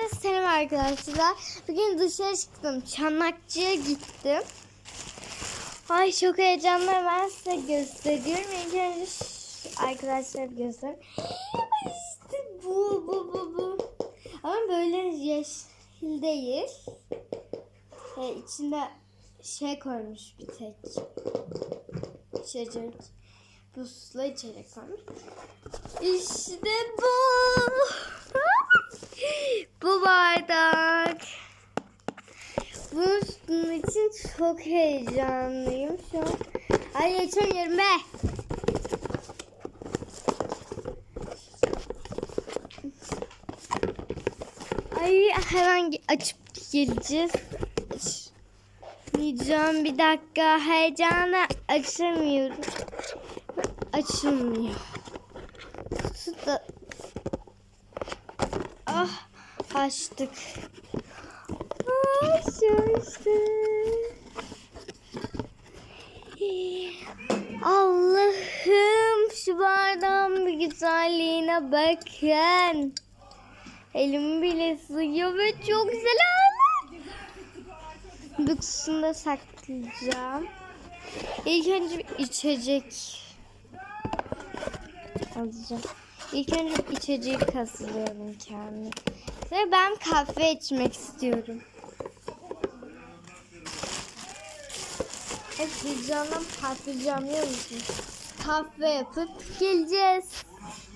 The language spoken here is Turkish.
Herkese selam arkadaşlar. Bugün dışarı çıktım. Çanakçı'ya gittim. Ay çok heyecanlı. Ben size gösteriyorum. İlk önce arkadaşlar göster. Ay işte bu bu bu bu. Ama böyle yeşil değil. E, içinde şey koymuş bir tek. İçecek. Buzlu içecek koymuş. İşte bu Bunun için çok heyecanlıyım şu an. Ay geçemiyorum be. Ay hemen açıp geleceğiz. Açmayacağım bir dakika. Heyecanla açamıyorum. Açılmıyor. Kutu da... Ah açtık. Allah'ım şu bardağın bir güzelliğine bakın. Elim bile sığıyor ve çok güzel da saklayacağım. İlk önce bir içecek alacağım. İlk önce bir içecek hazırlıyorum kendime. Ve ben kahve içmek istiyorum. Hep heyecandan patlayacağım biliyor musun? Kahve yapıp geleceğiz.